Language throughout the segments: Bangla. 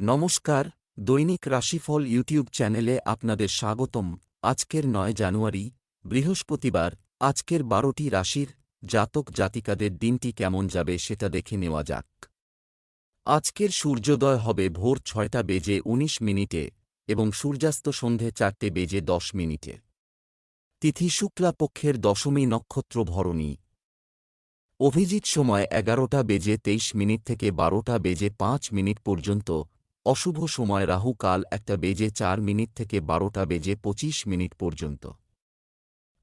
নমস্কার, দৈনিক রাশিফল ইউটিউব চ্যানেলে আপনাদের স্বাগতম। আজকের নয় জানুয়ারি, বৃহস্পতিবার, আজকের বারোটি রাশির জাতক জাতিকাদের দিনটি কেমন যাবে সেটা দেখে নেওয়া যাক। আজকের সূর্যোদয় হবে ভোর ছয়টা বেজে ১৯ মিনিটে এবং সূর্যাস্ত সন্ধে চারটে বেজে দশ মিনিটে। তিথি শুক্লাপক্ষের দশমী নক্ষত্র ভরণী। অভিজিৎ সময় এগারোটা বেজে তেইশ মিনিট থেকে বারোটা বেজে পাঁচ মিনিট পর্যন্ত অশুভ সময় রাহু কাল একটা বেজে চার মিনিট থেকে বারোটা বেজে পঁচিশ মিনিট পর্যন্ত।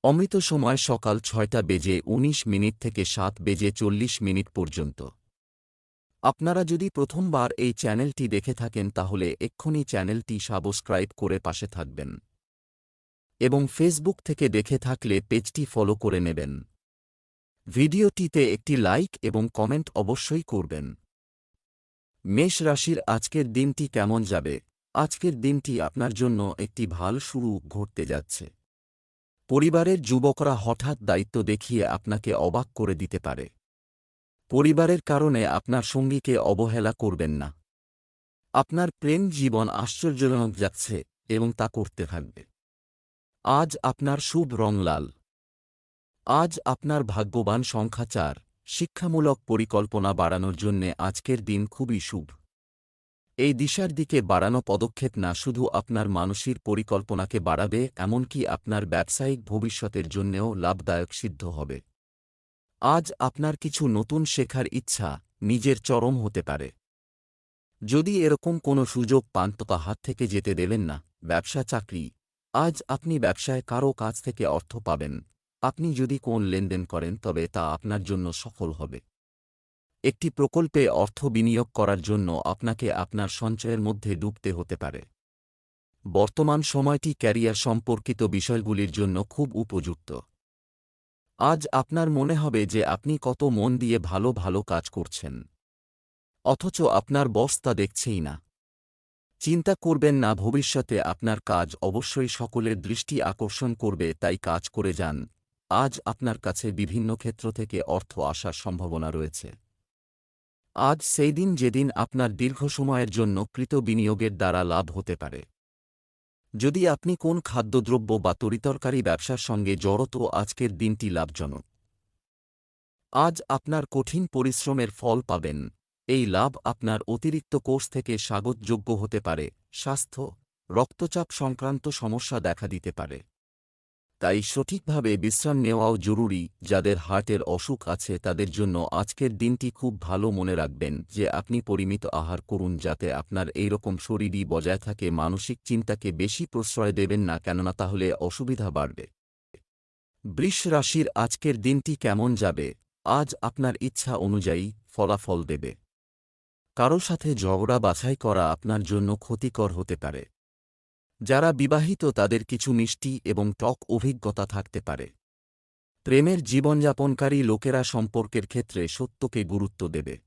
অমৃত সময় সকাল ছয়টা বেজে ১৯ মিনিট থেকে সাত বেজে চল্লিশ মিনিট পর্যন্ত। আপনারা যদি প্রথমবার এই চ্যানেলটি দেখে থাকেন তাহলে এক্ষুনি চ্যানেলটি সাবস্ক্রাইব করে পাশে থাকবেন। এবং ফেসবুক থেকে দেখে থাকলে পেজটি ফলো করে নেবেন। ভিডিওটিতে একটি লাইক এবং কমেন্ট অবশ্যই করবেন। মেষ রাশির আজকের দিনটি কেমন যাবে? আজকের দিনটি আপনার জন্য একটি ভালো শুরু ঘটতে যাচ্ছে। পরিবারের যুবকরা হঠাৎ দায়িত্ব দেখিয়ে আপনাকে অবাক করে দিতে পারে। পরিবারের কারণে আপনার সঙ্গীকে অবহেলা করবেন না। আপনার প্রেম জীবন আশ্চর্যজনক যাচ্ছে এবং তা করতে থাকবে। আজ আপনার শুভ রং লাল। আজ আপনার ভাগ্যবান সংখ্যা চার। শিক্ষামূলক পরিকল্পনা বাড়ানোর জন্যে আজকের দিন খুবই শুভ। এই দিশার দিকে বাড়ানো পদক্ষেপ না শুধু আপনার মানসিক পরিকল্পনাকে বাড়াবে, এমনকি আপনার ব্যবসায়িক ভবিষ্যতের জন্যেও লাভদায়ক সিদ্ধ হবে। আজ আপনার কিছু নতুন শেখার ইচ্ছা নিজের চরম হতে পারে। যদি এরকম কোনো সুযোগ পান তো হাত থেকে যেতে দেবেন না। ব্যবসা চাকরি। আজ আপনি ব্যবসায় কারও কাছ থেকে অর্থ পাবেন। আপনি যদি কোন লেনদেন করেন, তবে তা আপনার জন্য সফল হবে। একটি প্রকল্পে অর্থ বিনিয়োগ করার জন্য আপনাকে আপনার সঞ্চয়ের মধ্যে ডুবতে হতে পারে। বর্তমান সময়টি ক্যারিয়ার সম্পর্কিত বিষয়গুলির জন্য খুব উপযুক্ত। আজ আপনার মনে হবে যে আপনি কত মন দিয়ে ভালো ভালো কাজ করছেন। অথচ আপনার বস তা দেখছেই না। চিন্তা করবেন না, ভবিষ্যতে আপনার কাজ অবশ্যই সকলের দৃষ্টি আকর্ষণ করবে, তাই কাজ করে যান। আজ আপনার কাছে বিভিন্ন ক্ষেত্র থেকে অর্থ আসার সম্ভাবনা রয়েছে। আজ সেই দিন যেদিন আপনার দীর্ঘ সময়ের জন্য কৃত বিনিয়োগের দ্বারা লাভ হতে পারে। যদি আপনি কোন খাদ্যদ্রব্য বা তরিতরকারি ব্যবসার সঙ্গে জড়ত, আজকের দিনটি লাভজনক। আজ আপনার কঠিন পরিশ্রমের ফল পাবেন। এই লাভ আপনার অতিরিক্ত কোর্স থেকে স্বাগতযোগ্য হতে পারে। স্বাস্থ্য, রক্তচাপ সংক্রান্ত সমস্যা দেখা দিতে পারে। তাই সঠিকভাবে বিশ্রাম নেওয়াও জরুরি, যাদের হার্টের অসুখ আছে তাদের জন্য আজকের দিনটি খুব ভালো মনে রাখবেন যে আপনি পরিমিত আহার করুন যাতে আপনার এইরকম শরীরই বজায় থাকে, মানসিক চিন্তাকে বেশি প্রশ্রয় দেবেন না কেননা তাহলে অসুবিধা বাড়বে। বৃষ রাশির আজকের দিনটি কেমন যাবে? আজ আপনার ইচ্ছা অনুযায়ী ফলাফল দেবে। কারও সাথে ঝগড়া বাছাই করা আপনার জন্য ক্ষতিকর হতে পারে। যারা বিবাহিত তাদের কিছু মিষ্টি এবং টক অভিজ্ঞতা থাকতে পারে। প্রেমের জীবনযাপনকারী লোকেরা সম্পর্কের ক্ষেত্রে সত্যকে গুরুত্ব দেবে।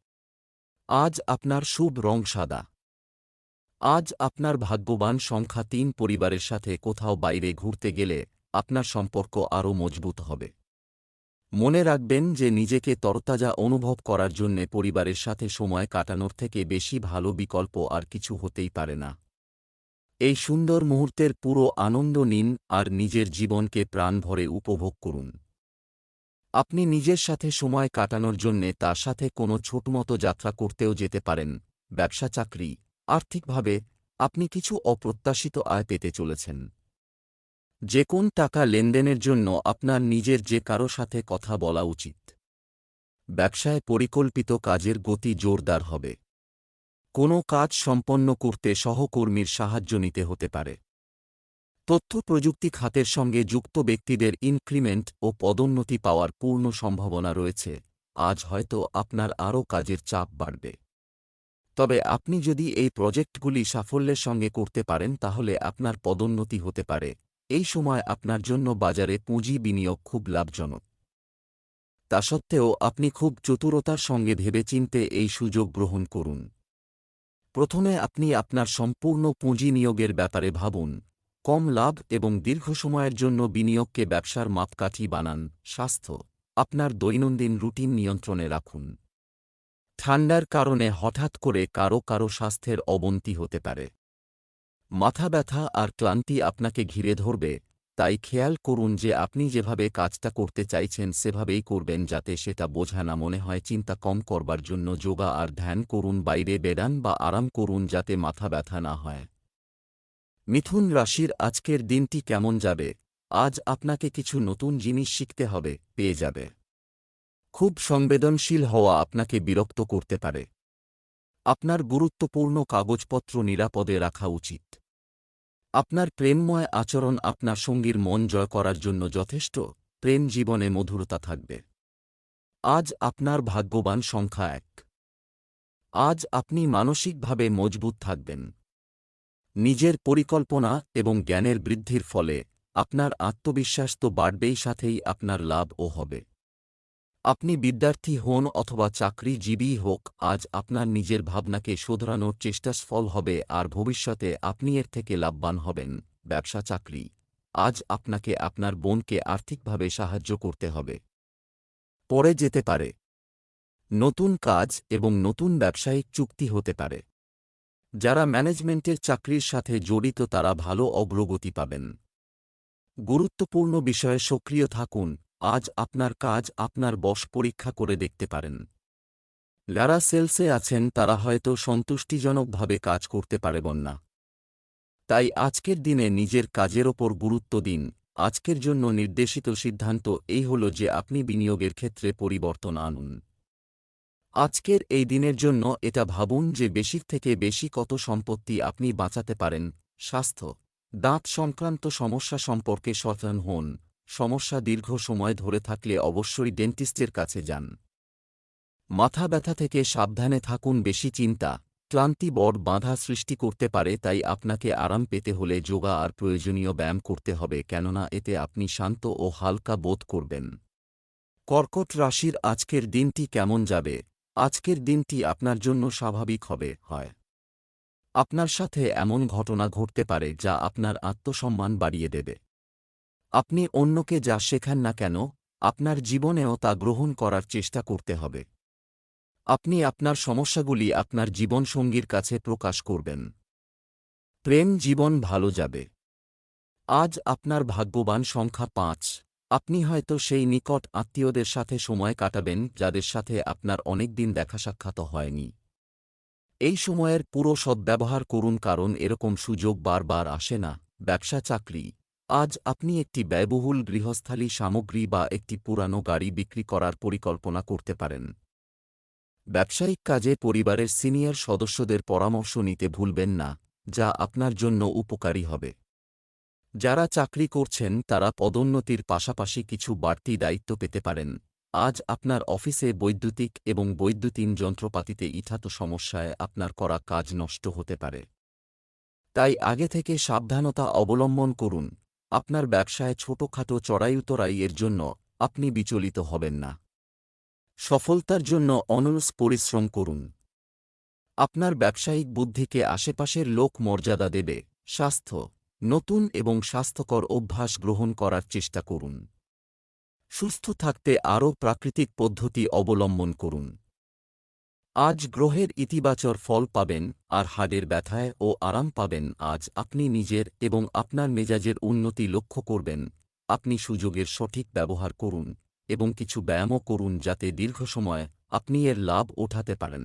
আজ আপনার শুভ রং সাদা। আজ আপনার ভাগ্যবান সংখ্যা তিন পরিবারের সাথে কোথাও বাইরে ঘুরতে গেলে আপনার সম্পর্ক আরও মজবুত হবে। মনে রাখবেন যে নিজেকে তরতাজা অনুভব করার জন্যে পরিবারের সাথে সময় কাটানোর থেকে বেশি ভালো বিকল্প আর কিছু হতেই পারে না। এই সুন্দর মুহূর্তের পুরো আনন্দ নিন আর নিজের জীবনকে প্রাণ ভরে উপভোগ করুন। আপনি নিজের সাথে সময় কাটানোর জন্যে তার সাথে কোনো ছোটমতো যাত্রা করতেও যেতে পারেন, ব্যবসা, চাকরি, আর্থিকভাবে আপনি কিছু অপ্রত্যাশিত আয় পেতে চলেছেন। যে কোন টাকা লেনদেনের জন্য আপনার নিজের যে কারও সাথে কথা বলা উচিত। ব্যবসায় পরিকল্পিত কাজের গতি জোরদার হবে। কোনো কাজ সম্পন্ন করতে সহকর্মীর সাহায্য নিতে হতে পারে। তথ্য প্রযুক্তি খাতের সঙ্গে যুক্ত ব্যক্তিদের ইনক্রিমেন্ট ও পদোন্নতি পাওয়ার পূর্ণ সম্ভাবনা রয়েছে। আজ হয়তো আপনার আরও কাজের চাপ বাড়বে। তবে আপনি যদি এই প্রজেক্টগুলি সাফল্যের সঙ্গে করতে পারেন, তাহলে আপনার পদোন্নতি হতে পারে। এই সময় আপনার জন্য বাজারে পুঁজি বিনিয়োগ খুব লাভজনক। তা সত্ত্বেও আপনি খুব চতুরতার সঙ্গে ভেবেচিন্তে এই সুযোগ গ্রহণ করুন। প্রথমে আপনি আপনার সম্পূর্ণ পুঁজি নিয়োগের ব্যাপারে ভাবুন। কম লাভ এবং দীর্ঘ সময়ের জন্য বিনিয়োগকে ব্যবসার মাপকাঠি বানান। স্বাস্থ্য। আপনার দৈনন্দিন রুটিন নিয়ন্ত্রণে রাখুন। ঠান্ডার কারণে হঠাৎ করে কারও কারও স্বাস্থ্যের অবনতি হতে পারে। মাথা ব্যথা আর ক্লান্তি আপনাকে ঘিরে ধরবে। তাই খেয়াল করুন যে আপনি যেভাবে কাজটা করতে চাইছেন সেভাবেই করবেন যাতে সেটা বোঝা না মনে হয় চিন্তা কম করবার জন্য যোগা আর ধ্যান করুন, বাইরে বেড়ান বা আরাম করুন যাতে মাথা ব্যথা না হয়। মিথুন রাশির আজকের দিনটি কেমন যাবে? আজ আপনাকে কিছু নতুন জিনিস শিখতে হবে, পেয়ে যাবে। খুব সংবেদনশীল হওয়া আপনাকে বিরক্ত করতে পারে। আপনার গুরুত্বপূর্ণ কাগজপত্র নিরাপদে রাখা উচিত। আপনার প্রেমময় আচরণ আপনার সঙ্গীর মন জয় করার জন্য যথেষ্ট, প্রেম জীবনে মধুরতা থাকবে। আজ আপনার ভাগ্যবান সংখ্যা এক। আজ আপনি মানসিকভাবে মজবুত থাকবেন। নিজের পরিকল্পনা এবং জ্ঞানের বৃদ্ধির ফলে আপনার আত্মবিশ্বাস তো বাড়বেই, সাথেই আপনার লাভও হবে। আপনি বিদ্যার্থী হন অথবা চাকরিজীবী হোক, আজ আপনার নিজের ভাবনাকে শোধরানোর চেষ্টা সফল হবে আর ভবিষ্যতে আপনি এর থেকে লাভবান হবেন। ব্যবসা, চাকরি। আজ আপনাকে আপনার বোনকে আর্থিকভাবে সাহায্য করতে হবে। পরে যেতে পারে। নতুন কাজ এবং নতুন ব্যবসায়িক চুক্তি হতে পারে। যারা ম্যানেজমেন্টের চাকরির সাথে জড়িত তারা ভালো অগ্রগতি পাবেন। গুরুত্বপূর্ণ বিষয়ে সক্রিয় থাকুন। আজ আপনার কাজ আপনার বশ পরীক্ষা করে দেখতে পারেন। যারা সেলসে আছেন, তারা হয়তো সন্তুষ্টিজনকভাবে কাজ করতে পারবেন না। তাই আজকের দিনে নিজের কাজের ওপর গুরুত্ব দিন। আজকের জন্য নির্দেশিত সিদ্ধান্ত এই হল যে আপনি বিনিয়োগের ক্ষেত্রে পরিবর্তন আনুন। আজকের এই দিনের জন্য এটা ভাবুন যে বেশি থেকে বেশি কত সম্পত্তি আপনি বাঁচাতে পারেন। স্বাস্থ্য, দাঁত সংক্রান্ত সমস্যা সম্পর্কে সচেতন হন। সমস্যা দীর্ঘ সময় ধরে থাকলে অবশ্যই ডেন্টিস্টের কাছে যান। মাথা ব্যথা থেকে সাবধানে থাকুন, বেশি চিন্তা। ক্লান্তি বড় বাধা সৃষ্টি করতে পারে, তাই আপনাকে আরাম পেতে হলে যোগা আর প্রয়োজনীয় ব্যায়াম করতে হবে, কেননা এতে আপনি শান্ত ও হালকা বোধ করবেন। কর্কট রাশির আজকের দিনটি কেমন যাবে? আজকের দিনটি আপনার জন্য স্বাভাবিক হবে, হয়। আপনার সাথে এমন ঘটনা ঘটতে পারে, যা আপনার আত্মসম্মান বাড়িয়ে দেবে। আপনি অন্যকে যা শেখান না কেন, আপনার জীবনেও তা গ্রহণ করার চেষ্টা করতে হবে। আপনি আপনার সমস্যাগুলি আপনার জীবনসঙ্গীর কাছে প্রকাশ করবেন। প্রেম জীবন ভালো যাবে। আজ আপনার ভাগ্যবান সংখ্যা পাঁচ। আপনি হয়তো সেই নিকট আত্মীয়দের সাথে সময় কাটাবেন, যাদের সাথে আপনার অনেক দিন দেখা সাক্ষাৎ হয়নি। এই সময়ের পুরো সদ্ব্যবহার করুন, কারণ এরকম সুযোগ বারবার আসে না। ব্যবসা, চাকরি আজ আপনি একটি ব্যয়বহুল গৃহস্থালী সামগ্রী বা একটি পুরানো গাড়ি বিক্রি করার পরিকল্পনা করতে পারেন। ব্যবসায়িক কাজে পরিবারের সিনিয়র সদস্যদের পরামর্শ নিতে ভুলবেন না, যা আপনার জন্য উপকারী হবে। যারা চাকরি করছেন, তারা পদোন্নতির পাশাপাশি কিছু বাড়তি দায়িত্ব পেতে পারেন। আজ আপনার অফিসে বৈদ্যুতিক এবং বৈদ্যুতিন যন্ত্রপাতিতে ইথাত সমস্যায় আপনার করা কাজ নষ্ট হতে পারে। তাই আগে থেকে সাবধানতা অবলম্বন করুন। আপনার ব্যবসায় ছোটখাটো চড়াই উতরাই এর জন্য আপনি বিচলিত হবেন না। সফলতার জন্য অনলস পরিশ্রম করুন। আপনার ব্যবসায়িক বুদ্ধিকে আশেপাশের লোক মর্যাদা দেবে, স্বাস্থ্য, নতুন এবং স্বাস্থ্যকর অভ্যাস গ্রহণ করার চেষ্টা করুন। সুস্থ থাকতে আরও প্রাকৃতিক পদ্ধতি অবলম্বন করুন। আজ গ্রহের ইতিবাচর ফল পাবেন, আর হাড়ের ব্যথায় ও আরাম পাবেন। আজ আপনি নিজের এবং আপনার মেজাজের উন্নতি লক্ষ্য করবেন। আপনি সুযোগের সঠিক ব্যবহার করুন এবং কিছু ব্যায়ামও করুন যাতে দীর্ঘ সময় আপনি এর লাভ ওঠাতে পারেন।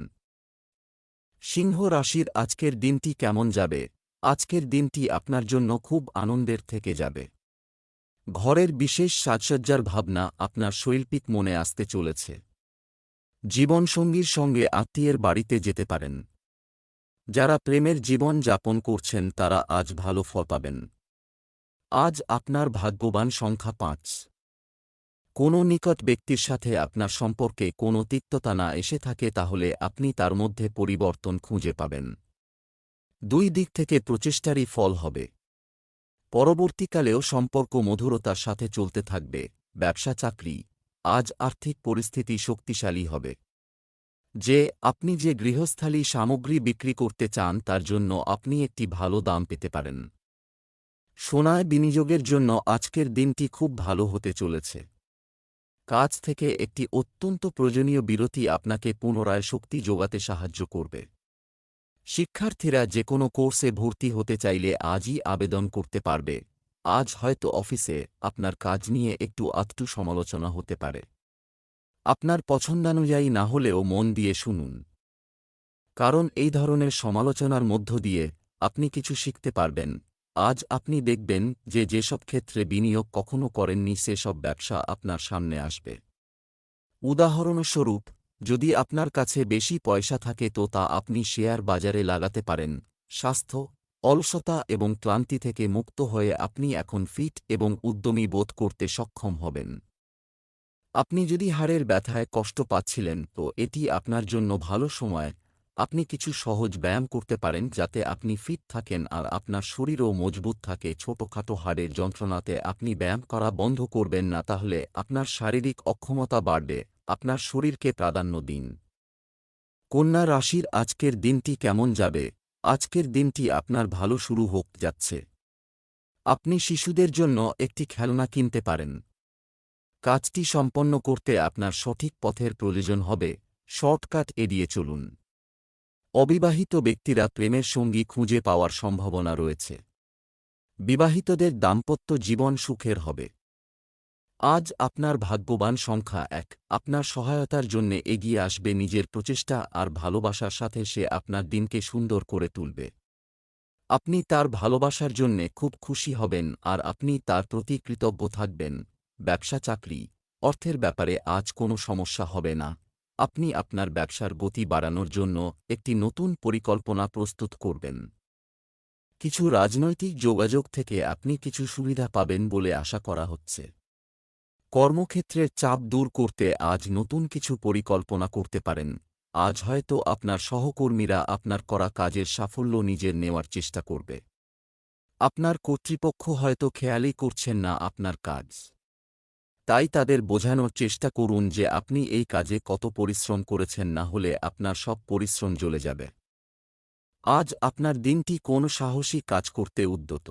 সিংহ রাশির আজকের দিনটি কেমন যাবে? আজকের দিনটি আপনার জন্য খুব আনন্দের থেকে যাবে। ঘরের বিশেষ সাজসজ্জার ভাবনা আপনার শৈল্পিক মনে আসতে চলেছে। জীবনসঙ্গীর সঙ্গে আত্মীয়ের বাড়িতে যেতে পারেন। যারা প্রেমের জীবন যাপন করছেন, তারা আজ ভালো ফল পাবেন। আজ আপনার ভাগ্যবান সংখ্যা পাঁচ। কোনো নিকট ব্যক্তির সাথে আপনার সম্পর্কে কোনো তিক্ততা না এসে থাকে, তাহলে আপনি তার মধ্যে পরিবর্তন খুঁজে পাবেন। দুই দিক থেকে প্রচেষ্টারই ফল হবে। পরবর্তীকালেও সম্পর্ক মধুরতার সাথে চলতে থাকবে। ব্যবসা চাকরি আজ আর্থিক পরিস্থিতি শক্তিশালী হবে। যে, আপনি যে গৃহস্থালী সামগ্রী বিক্রি করতে চান তার জন্য আপনি একটি ভালো দাম পেতে পারেন। সোনায় বিনিয়োগের জন্য আজকের দিনটি খুব ভালো হতে চলেছে। কাজ থেকে একটি অত্যন্ত প্রয়োজনীয় বিরতি আপনাকে পুনরায় শক্তি যোগাতে সাহায্য করবে। শিক্ষার্থীরা যে কোনো কোর্সে ভর্তি হতে চাইলে আজই আবেদন করতে পারবে। আজ হয়তো অফিসে আপনার কাজ নিয়ে একটু আত্মু সমালোচনা হতে পারে। আপনার পছন্দানুযায়ী না হলেও মন দিয়ে শুনুন। কারণ এই ধরনের সমালোচনার মধ্য দিয়ে আপনি কিছু শিখতে পারবেন। আজ আপনি দেখবেন যে যেসব ক্ষেত্রে বিনিয়োগ কখনো করেননি, সেসব ব্যবসা আপনার সামনে আসবে। উদাহরণস্বরূপ, যদি আপনার কাছে বেশি পয়সা থাকে তো তা আপনি শেয়ার বাজারে লাগাতে পারেন। স্বাস্থ্য অলসতা এবং ক্লান্তি থেকে মুক্ত হয়ে আপনি এখন ফিট এবং উদ্যমী বোধ করতে সক্ষম হবেন। আপনি যদি হাড়ের ব্যথায় কষ্ট পাচ্ছিলেন, তো এটি আপনার জন্য ভালো সময়। আপনি কিছু সহজ ব্যায়াম করতে পারেন, যাতে আপনি ফিট থাকেন আর আপনার শরীরও মজবুত থাকে। ছোটখাটো হাড়ের যন্ত্রণাতে আপনি ব্যায়াম করা বন্ধ করবেন না, তাহলে আপনার শারীরিক অক্ষমতা বাড়বে, আপনার শরীরকে প্রাধান্য দিন। কন্যা রাশির আজকের দিনটি কেমন যাবে? আজকের দিনটি আপনার ভালো শুরু হোক যাচ্ছে। আপনি শিশুদের জন্য একটি খেলনা কিনতে পারেন। কাজটি সম্পন্ন করতে আপনার সঠিক পথের প্রয়োজন হবে, শর্টকাট এড়িয়ে চলুন। অবিবাহিত ব্যক্তিরা প্রেমের সঙ্গী খুঁজে পাওয়ার সম্ভাবনা রয়েছে। বিবাহিতদের দাম্পত্য জীবন সুখের হবে। আজ আপনার ভাগ্যবান সংখ্যা এক। আপনার সহায়তার জন্যে এগিয়ে আসবে নিজের প্রচেষ্টা আর ভালোবাসার সাথে সে আপনার দিনকে সুন্দর করে তুলবে। আপনি তার ভালোবাসার জন্যে খুব খুশি হবেন আর আপনি তার প্রতি কৃতজ্ঞ থাকবেন। ব্যবসা চাকরি, অর্থের ব্যাপারে আজ কোনো সমস্যা হবে না। আপনি আপনার ব্যবসার গতি বাড়ানোর জন্য একটি নতুন পরিকল্পনা প্রস্তুত করবেন। কিছু রাজনৈতিক যোগাযোগ থেকে আপনি কিছু সুবিধা পাবেন বলে আশা করা হচ্ছে। কর্মক্ষেত্রের চাপ দূর করতে আজ নতুন কিছু পরিকল্পনা করতে পারেন। আজ হয়তো আপনার সহকর্মীরা আপনার করা কাজের সাফল্য নিজের নেওয়ার চেষ্টা করবে। আপনার কর্তৃপক্ষ হয়তো খেয়ালই করছেন না আপনার কাজ। তাই তাদের বোঝানোর চেষ্টা করুন যে আপনি এই কাজে কত পরিশ্রম করেছেন না হলে আপনার সব পরিশ্রম জ্বলে যাবে। আজ আপনার দিনটি কোন সাহসী কাজ করতে উদ্যত।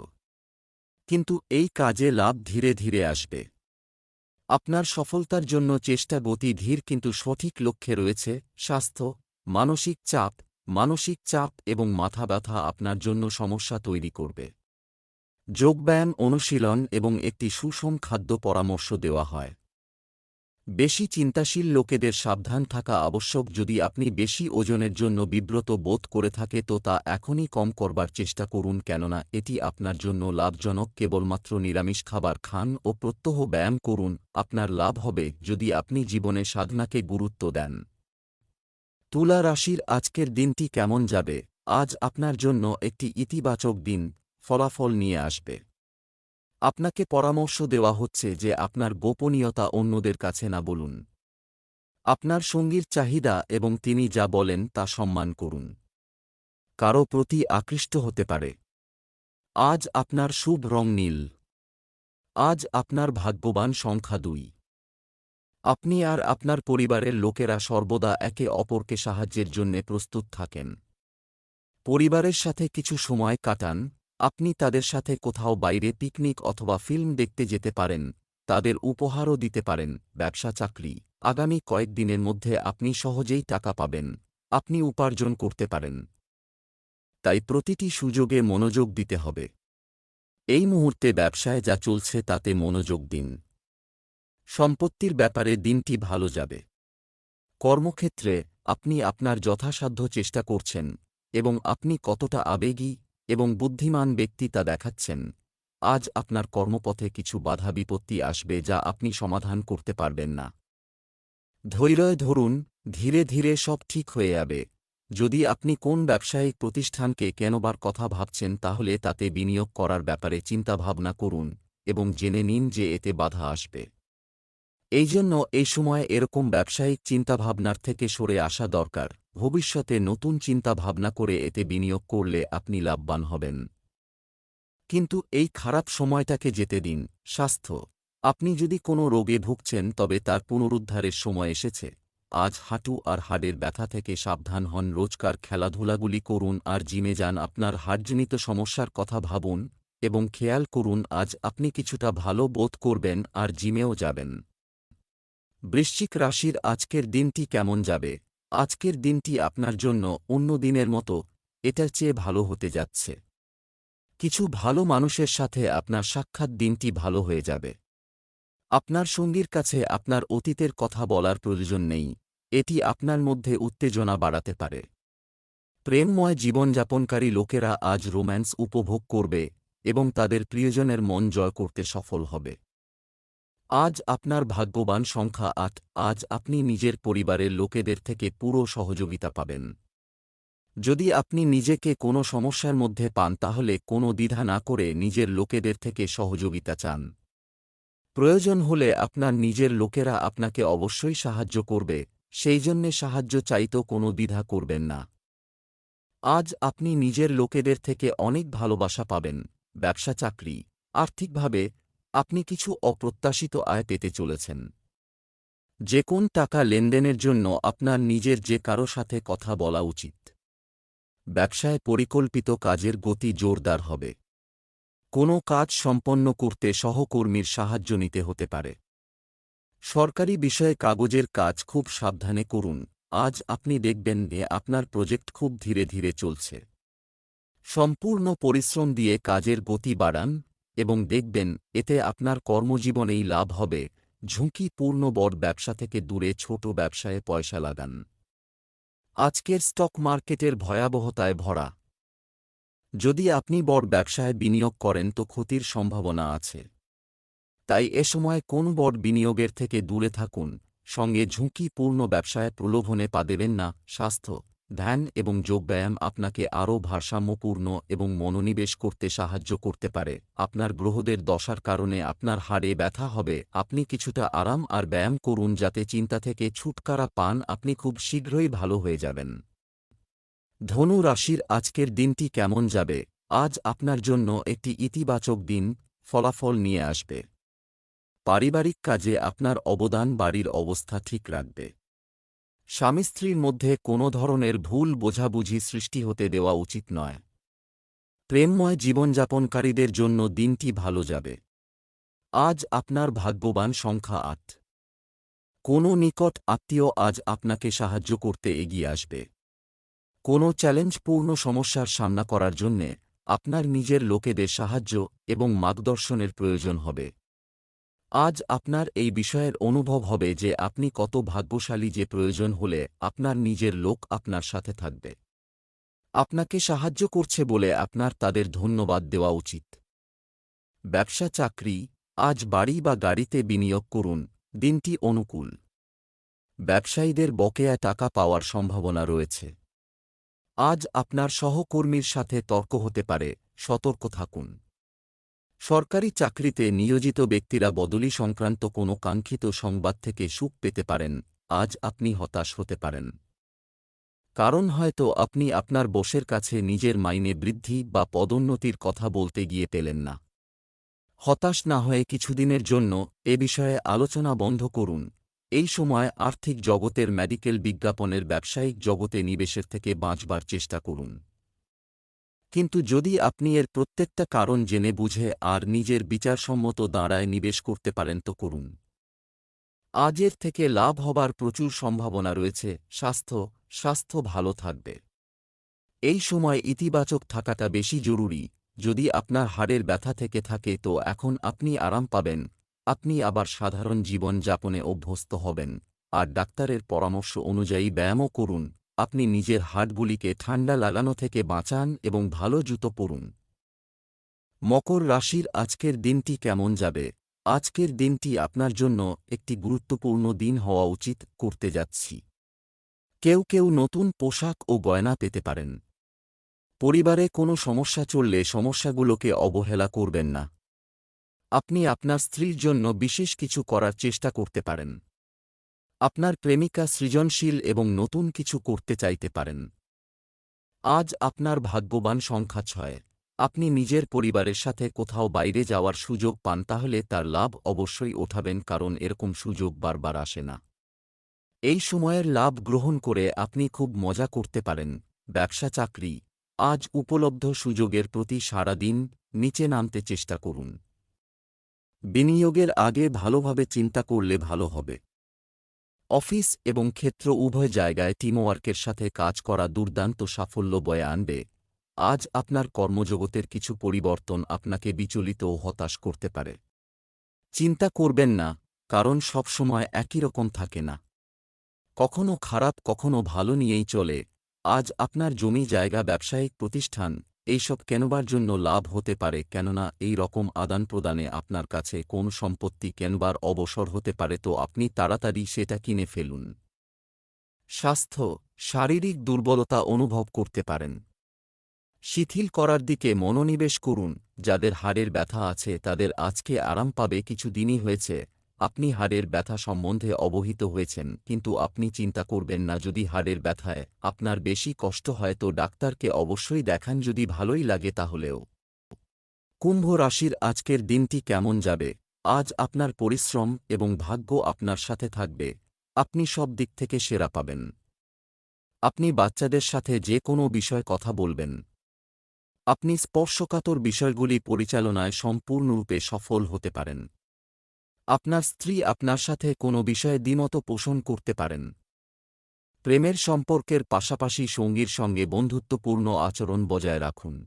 কিন্তু এই কাজে লাভ ধীরে ধীরে আসবে। আপনার সফলতার জন্য চেষ্টা গতি ধীর কিন্তু সঠিক লক্ষ্যে রয়েছে, স্বাস্থ্য, মানসিক চাপ মানসিক চাপ এবং মাথা ব্যথা আপনার জন্য সমস্যা তৈরি করবে। যোগব্যায়াম, অনুশীলন এবং একটি সুষম খাদ্য পরামর্শ দেওয়া হয়। বেশি চিন্তাশীল লোকেদের সাবধান থাকা আবশ্যক। যদি আপনি বেশি ওজনের জন্য বিব্রত বোধ করে থাকে, তো তা এখনই কম করবার চেষ্টা করুন, কেননা এটি আপনার জন্য লাভজনক। কেবলমাত্র নিরামিষ খাবার খান ও প্রত্যহ ব্যায়াম করুন, আপনার লাভ হবে, যদি আপনি জীবনে সাধনাকে গুরুত্ব দেন। তুলা রাশির আজকের দিনটি কেমন যাবে? আজ আপনার জন্য একটি ইতিবাচক দিন, ফলাফল নিয়ে আসবে। আপনাকে পরামর্শ দেওয়া হচ্ছে যে আপনার গোপনীয়তা অন্যদের কাছে না বলুন। আপনার সঙ্গীর চাহিদা এবং তিনি যা বলেন তা সম্মান করুন। কারও প্রতি আকৃষ্ট হতে পারে। আজ আপনার শুভ রং নীল। আজ আপনার ভাগ্যবান সংখ্যা দুই। আপনি আর আপনার পরিবারের লোকেরা সর্বদা একে অপরকে সাহায্যের জন্যে প্রস্তুত থাকেন। পরিবারের সাথে কিছু সময় কাটান আপনি তাদের সাথে কোথাও বাইরে পিকনিক অথবা ফিল্ম দেখতে যেতে পারেন, তাদের উপহারও দিতে পারেন, ব্যবসা, চাকরি। আগামী কয়েকদিনের মধ্যে আপনি সহজেই টাকা পাবেন, আপনি উপার্জন করতে পারেন। তাই প্রতিটি সুযোগে মনোযোগ দিতে হবে। এই মুহূর্তে ব্যবসায় যা চলছে তাতে মনোযোগ দিন। সম্পত্তির ব্যাপারে দিনটি ভালো যাবে। কর্মক্ষেত্রে আপনি আপনার যথাসাধ্য চেষ্টা করছেন এবং আপনি কতটা আবেগী এবং বুদ্ধিমান ব্যক্তি তা দেখাচ্ছেন। আজ আপনার কর্মপথে কিছু বাধা বিপত্তি আসবে যা আপনি সমাধান করতে পারবেন না। ধৈর্য ধরুন, ধীরে ধীরে সব ঠিক হয়ে যাবে। যদি আপনি কোন ব্যবসায়িক প্রতিষ্ঠানকে কেনবার কথা ভাবছেন তাহলে তাতে বিনিয়োগ করার ব্যাপারে চিন্তাভাবনা করুন এবং জেনে নিন যে এতে বাধা আসবে। এই জন্য এই সময় এরকম ব্যবসায়িক চিন্তাভাবনার থেকে সরে আসা দরকার। ভবিষ্যতে নতুন চিন্তা ভাবনা করে এতে বিনিয়োগ করলে আপনি লাভবান হবেন। কিন্তু এই খারাপ সময়টাকে যেতে দিন, স্বাস্থ্য। আপনি যদি কোনো রোগে ভুগছেন, তবে তার পুনরুদ্ধারের সময় এসেছে। আজ হাঁটু আর হাড়ের ব্যথা থেকে সাবধান হন, রোজকার খেলাধুলাগুলি করুন, আর জিমে যান। আপনার হাড়জনিত সমস্যার কথা ভাবুন এবং খেয়াল করুন, আজ আপনি কিছুটা ভালো বোধ করবেন, আর জিমেও যাবেন। বৃশ্চিক রাশির আজকের দিনটি কেমন যাবে? আজকের দিনটি আপনার জন্য অন্য দিনের মতো, এটার চেয়ে ভালো হতে যাচ্ছে। কিছু ভালো মানুষের সাথে আপনার সাক্ষাৎ দিনটি ভালো হয়ে যাবে। আপনার সঙ্গীর কাছে আপনার অতীতের কথা বলার প্রয়োজন নেই, এটি আপনার মধ্যে উত্তেজনা বাড়াতে পারে। প্রেমময় জীবনযাপনকারী লোকেরা আজ রোম্যান্স উপভোগ করবে এবং তাদের প্রিয়জনের মন জয় করতে সফল হবে। আজ আপনার ভাগ্যবান সংখ্যা আট, আজ আপনি নিজের পরিবারের লোকেদের থেকে পুরো সহযোগিতা পাবেন। যদি আপনি নিজেকে কোনো সমস্যার মধ্যে পান, তাহলে কোনো দ্বিধা না করে নিজের লোকেদের থেকে সহযোগিতা চান। প্রয়োজন হলে আপনার নিজের লোকেরা আপনাকে অবশ্যই সাহায্য করবে, সেই জন্যে সাহায্য চাইতেও কোনো দ্বিধা করবেন না। আজ আপনি নিজের লোকেদের থেকে অনেক ভালোবাসা পাবেন, ব্যবসা, চাকরি, আর্থিকভাবে আপনি কিছু অপ্রত্যাশিত আয় পেতে চলেছেন। যে কোন টাকা লেনদেনের জন্য আপনার নিজের যে কারও সাথে কথা বলা উচিত। ব্যবসায় পরিকল্পিত কাজের গতি জোরদার হবে। কোনো কাজ সম্পন্ন করতে সহকর্মীর সাহায্য নিতে হতে পারে। সরকারি বিষয়ে কাগজের কাজ খুব সাবধানে করুন। আজ আপনি দেখবেন যে আপনার প্রজেক্ট খুব ধীরে ধীরে চলছে। সম্পূর্ণ পরিশ্রম দিয়ে কাজের গতি বাড়ান এবং দেখবেন, এতে আপনার কর্মজীবনেই লাভ হবে। ঝুঁকিপূর্ণ বড় ব্যবসা থেকে দূরে ছোট ব্যবসায় পয়সা লাগান। আজকের স্টক মার্কেটের ভয়াবহতায় ভরা। যদি আপনি বড় ব্যবসায় বিনিয়োগ করেন তো ক্ষতির সম্ভাবনা আছে। তাই এ সময় কোন বড় বিনিয়োগের থেকে দূরে থাকুন। সঙ্গে ঝুঁকিপূর্ণ ব্যবসায় প্রলোভনে পা দেবেন না, স্বাস্থ্য। ধ্যান এবং যোগব্যায়াম আপনাকে আরও ভারসাম্যপূর্ণ এবং মনোনিবেশ করতে সাহায্য করতে পারে। আপনার গ্রহদের দশার কারণে আপনার হাড়ে ব্যথা হবে। আপনি কিছুটা আরাম আর ব্যায়াম করুন যাতে চিন্তা থেকে ছুটকারা পান। আপনি খুব শীঘ্রই ভালো হয়ে যাবেন। ধনু রাশির আজকের দিনটি কেমন যাবে? আজ আপনার জন্য একটি ইতিবাচক দিন, ফলাফল নিয়ে আসবে। পারিবারিক কাজে আপনার অবদান, বাড়ির অবস্থা ঠিক রাখবে। স্বামী স্ত্রীর মধ্যে কোনো ধরনের ভুল বোঝাবুঝি সৃষ্টি হতে দেওয়া উচিত নয়। প্রেমময় জীবনযাপনকারীদের জন্য দিনটি ভালো যাবে। আজ আপনার ভাগ্যবান সংখ্যা আট। কোনো নিকট আত্মীয় আজ আপনাকে সাহায্য করতে এগিয়ে আসবে। কোনো চ্যালেঞ্জপূর্ণ সমস্যার সামনা করার জন্যে আপনার নিজের লোকেদের সাহায্য এবং মার্গদর্শনের প্রয়োজন হবে। আজ আপনার এই বিষয়ের অনুভব হবে যে আপনি কত ভাগ্যশালী যে প্রয়োজন হলে আপনার নিজের লোক আপনার সাথে থাকবে। আপনাকে সাহায্য করছে বলে আপনার তাদের ধন্যবাদ দেওয়া উচিত। ব্যবসা চাকরি, আজ বাড়ি বা গাড়িতে বিনিয়োগ করুন, দিনটি অনুকূল। ব্যবসায়ীদের বকেয়া টাকা পাওয়ার সম্ভাবনা রয়েছে। আজ আপনার সহকর্মীর সাথে তর্ক হতে পারে, সতর্ক থাকুন। সরকারি চাকরিতে নিয়োজিত ব্যক্তিরা বদলি সংক্রান্ত কোনো কাঙ্ক্ষিত সংবাদ থেকে সুখ পেতে পারেন, আজ আপনি হতাশ হতে পারেন। কারণ হয়তো আপনি আপনার বসের কাছে নিজের মাইনে বৃদ্ধি বা পদোন্নতির কথা বলতে গিয়ে পেলেন না। হতাশ না হয়ে কিছুদিনের জন্য এ বিষয়ে আলোচনা বন্ধ করুন। এই সময় আর্থিক জগতের মেডিকেল বিজ্ঞাপনের ব্যবসায়িক জগতে নিবেশের থেকে বাঁচবার চেষ্টা করুন। কিন্তু যদি আপনি এর প্রত্যেকটা কারণ জেনে বুঝে আর নিজের বিচারসম্মত দাঁড়ায় নিবেশ করতে পারেন তো করুন। আজের থেকে লাভ হবার প্রচুর সম্ভাবনা রয়েছে, স্বাস্থ্য স্বাস্থ্য ভালো থাকবে। এই সময় ইতিবাচক থাকাটা বেশি জরুরি, যদি আপনার হাড়ের ব্যথা থেকে থাকে তো এখন আপনি আরাম পাবেন, আপনি আবার সাধারণ জীবন যাপনে অভ্যস্ত হবেন, আর ডাক্তারের পরামর্শ অনুযায়ী ব্যায়ামও করুন। আপনি নিজের হাটগুলিকে ঠান্ডা লাগানো থেকে বাঁচান এবং ভালো জুতো পরুন। মকর রাশির আজকের দিনটি কেমন যাবে? আজকের দিনটি আপনার জন্য একটি গুরুত্বপূর্ণ দিন হওয়া উচিত করতে যাচ্ছি। কেউ কেউ নতুন পোশাক ও গয়না পেতে পারেন। পরিবারে কোনো সমস্যা চললে সমস্যাগুলোকে অবহেলা করবেন না। আপনি আপনার স্ত্রীর জন্য বিশেষ কিছু করার চেষ্টা করতে পারেন। আপনার প্রেমিকা সৃজনশীল এবং নতুন কিছু করতে চাইতে পারেন। আজ আপনার ভাগ্যবান সংখ্যা ছয়। আপনি নিজের পরিবারের সাথে কোথাও বাইরে যাওয়ার সুযোগ পান তাহলে তার লাভ অবশ্যই ওঠাবেন কারণ এরকম সুযোগ বারবার আসে না। এই সময়ের লাভ গ্রহণ করে আপনি খুব মজা করতে পারেন। ব্যবসা চাকরি। আজ উপলব্ধ সুযোগের প্রতি সারা দিন, নিচে নামতে চেষ্টা করুন। বিনিয়োগের আগে ভালোভাবে চিন্তা করলে ভালো হবে। অফিস এবং ক্ষেত্র উভয় জায়গায় টিমওয়ার্কের সাথে কাজ করা দুর্দান্ত সাফল্য বয়ে আনবে। আজ আপনার কর্মজগতের কিছু পরিবর্তন আপনাকে বিচলিত ও হতাশ করতে পারে। চিন্তা করবেন না, কারণ সবসময় একই রকম থাকে না। কখনো খারাপ, কখনো ভালো নিয়েই চলে। আজ আপনার জমি, জায়গা, ব্যবসায়িক প্রতিষ্ঠান এইসব কেনবার জন্য লাভ হতে পারে কেননা এই রকম আদান প্রদানে আপনার কাছে কোন সম্পত্তি কেনবার অবসর হতে পারে তো আপনি তাড়াতাড়ি সেটা কিনে ফেলুন। স্বাস্থ্য, শারীরিক দুর্বলতা অনুভব করতে পারেন। শিথিল করার দিকে মনোনিবেশ করুন, যাদের হাড়ের ব্যথা আছে তাদের আজকে আরাম পাবে, কিছু দিনই হয়েছে আপনি হাড়ের ব্যথা সম্বন্ধে অবহিত হয়েছেন, কিন্তু আপনি চিন্তা করবেন না যদি হাড়ের ব্যথায় আপনার বেশি কষ্ট হয় তো ডাক্তারকে অবশ্যই দেখান যদি ভালোই লাগে তাহলেও। কুম্ভ রাশির আজকের দিনটি কেমন যাবে? আজ আপনার পরিশ্রম এবং ভাগ্য আপনার সাথে থাকবে। আপনি সব দিক থেকে সেরা পাবেন। আপনি বাচ্চাদের সাথে যে কোনো বিষয় কথা বলবেন। আপনি স্পর্শকাতর বিষয়গুলি পরিচালনায় সম্পূর্ণরূপে সফল হতে পারেন। আপনার স্ত্রী আপনার সাথে কোনো বিষয়ে দ্বিমত পোষণ করতে পারেন। প্রেমের সম্পর্কের পাশাপাশি সঙ্গীর সঙ্গে বন্ধুত্বপূর্ণ আচরণ বজায় রাখুন।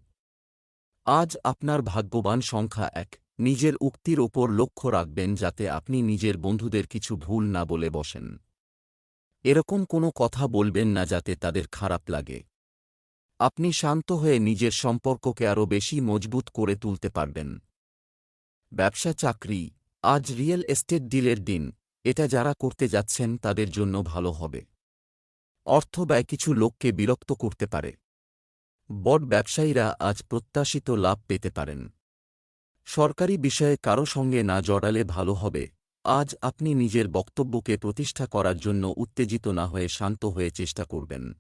আজ আপনার ভাগ্যবান সংখ্যা এক। নিজের উক্তির ওপর লক্ষ্য রাখবেন যাতে আপনি নিজের বন্ধুদের কিছু ভুল না বলে বসেন। এরকম কোনো কথা বলবেন না যাতে তাদের খারাপ লাগে। আপনি শান্ত হয়ে নিজের সম্পর্ককে আরও বেশি মজবুত করে তুলতে পারবেন। ব্যবসা চাকরি আজ রিয়েল এস্টেট ডিলের দিন। এটা যারা করতে যাচ্ছেন, তাদের জন্য ভালো হবে। অর্থ ব্যয় কিছু লোককে বিরক্ত করতে পারে। বড ব্যবসায়ীরা আজ প্রত্যাশিত লাভ পেতে পারেন। সরকারি বিষয়ে কারও সঙ্গে না জড়ালে ভালো হবে। আজ আপনি নিজের বক্তব্যকে প্রতিষ্ঠা করার জন্য উত্তেজিত না হয়ে শান্ত হয়ে চেষ্টা করবেন।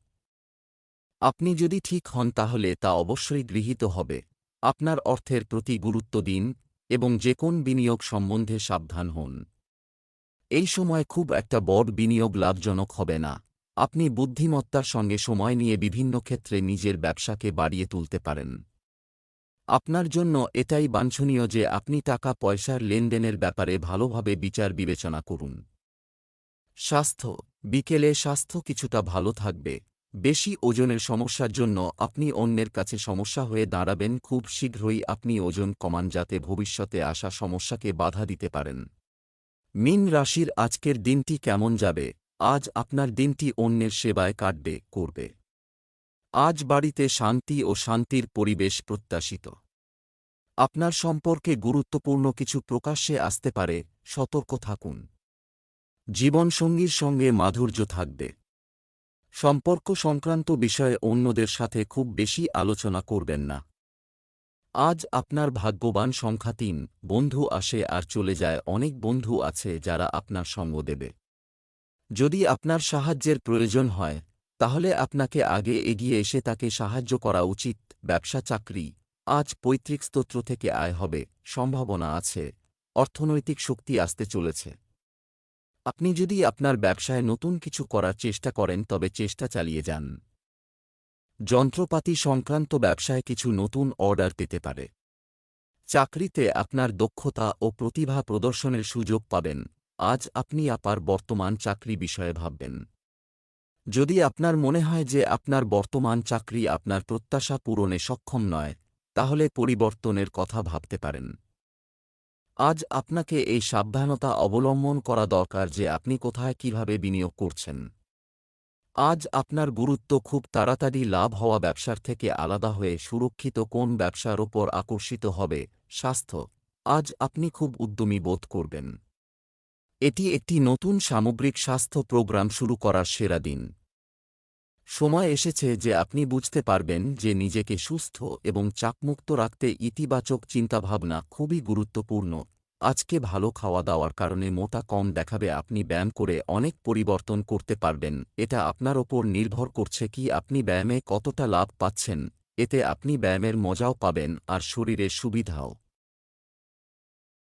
আপনি যদি ঠিক হন, তাহলে তা অবশ্যই গৃহীত হবে। আপনার অর্থের প্রতি গুরুত্ব দিন। এবং যে কোন বিনিয়োগ সম্বন্ধে সাবধান হন। এই সময় খুব একটা বড় বিনিয়োগ লাভজনক হবে না। আপনি বুদ্ধিমত্তার সঙ্গে সময় নিয়ে বিভিন্ন ক্ষেত্রে নিজের ব্যবসাকে বাড়িয়ে তুলতে পারেন। আপনার জন্য এটাই বাঞ্ছনীয় যে আপনি টাকা পয়সার লেনদেনের ব্যাপারে ভালোভাবে বিচার বিবেচনা করুন। স্বাস্থ্য। বিকেলে স্বাস্থ্য কিছুটা ভালো থাকবে। বেশি ওজনের সমস্যার জন্য আপনি অন্যের কাছে সমস্যা হয়ে দাঁড়াবেন, খুব শীঘ্রই আপনি ওজন কমান যাতে ভবিষ্যতে আসা সমস্যাকে বাধা দিতে পারেন। মিন রাশির আজকের দিনটি কেমন যাবে? আজ আপনার দিনটি অন্যের সেবায় কাটবে, করবে। আজ বাড়িতে শান্তি ও শান্তির পরিবেশ প্রত্যাশিত। আপনার সম্পর্কে গুরুত্বপূর্ণ কিছু প্রকাশ্যে আসতে পারে, সতর্ক থাকুন। জীবনসঙ্গীর সঙ্গে মাধুর্য থাকবে। সম্পর্ক সংক্রান্ত বিষয়ে অন্যদের সাথে খুব বেশি আলোচনা করবেন না। আজ আপনার ভাগ্যবান সংখ্যা তিন, বন্ধু আসে আর চলে যায়, অনেক বন্ধু আছে যারা আপনার সঙ্গ দেবে। যদি আপনার সাহায্যের প্রয়োজন হয়, তাহলে আপনাকে আগে এগিয়ে এসে তাকে সাহায্য করা উচিত, ব্যবসা, চাকরি। আজ পৈতৃক স্তোত্র থেকে আয় হবে, সম্ভাবনা আছে, অর্থনৈতিক শক্তি আসতে চলেছে। আপনি যদি আপনার ব্যবসায় নতুন কিছু করার চেষ্টা করেন, তবে চেষ্টা চালিয়ে যান। যন্ত্রপাতি সংক্রান্ত ব্যবসায় কিছু নতুন অর্ডার পেতে পারে। চাকরিতে আপনার দক্ষতা ও প্রতিভা প্রদর্শনের সুযোগ পাবেন। আজ আপনি আপার বর্তমান চাকরি বিষয়ে ভাববেন। যদি আপনার মনে হয় যে আপনার বর্তমান চাকরি আপনার প্রত্যাশা পূরণে সক্ষম নয়, তাহলে পরিবর্তনের কথা ভাবতে পারেন। আজ আপনাকে এই সাবধানতা অবলম্বন করা দরকার যে আপনি কোথায় কীভাবে বিনিয়োগ করছেন। আজ আপনার গুরুত্ব খুব তাড়াতাড়ি লাভ হওয়া ব্যবসার থেকে আলাদা হয়ে সুরক্ষিত কোন ব্যবসার ওপর আকর্ষিত হবে, স্বাস্থ্য। আজ আপনি খুব উদ্যমী বোধ করবেন। এটি একটি নতুন সামগ্রিক স্বাস্থ্য প্রোগ্রাম শুরু করার সেরা দিন। সময় এসেছে যে আপনি বুঝতে পারবেন যে নিজেকে সুস্থ এবং চাপমুক্ত রাখতে ইতিবাচক চিন্তাভাবনা খুবই গুরুত্বপূর্ণ। আজকে ভালো খাওয়া দাওয়ার কারণে মোটা কম দেখাবে আপনি ব্যায়াম করে অনেক পরিবর্তন করতে পারবেন। এটা আপনার ওপর নির্ভর করছে কি আপনি ব্যায়ামে কতটা লাভ পাচ্ছেন। এতে আপনি ব্যায়ামের মজাও পাবেন আর শরীরের সুবিধাও।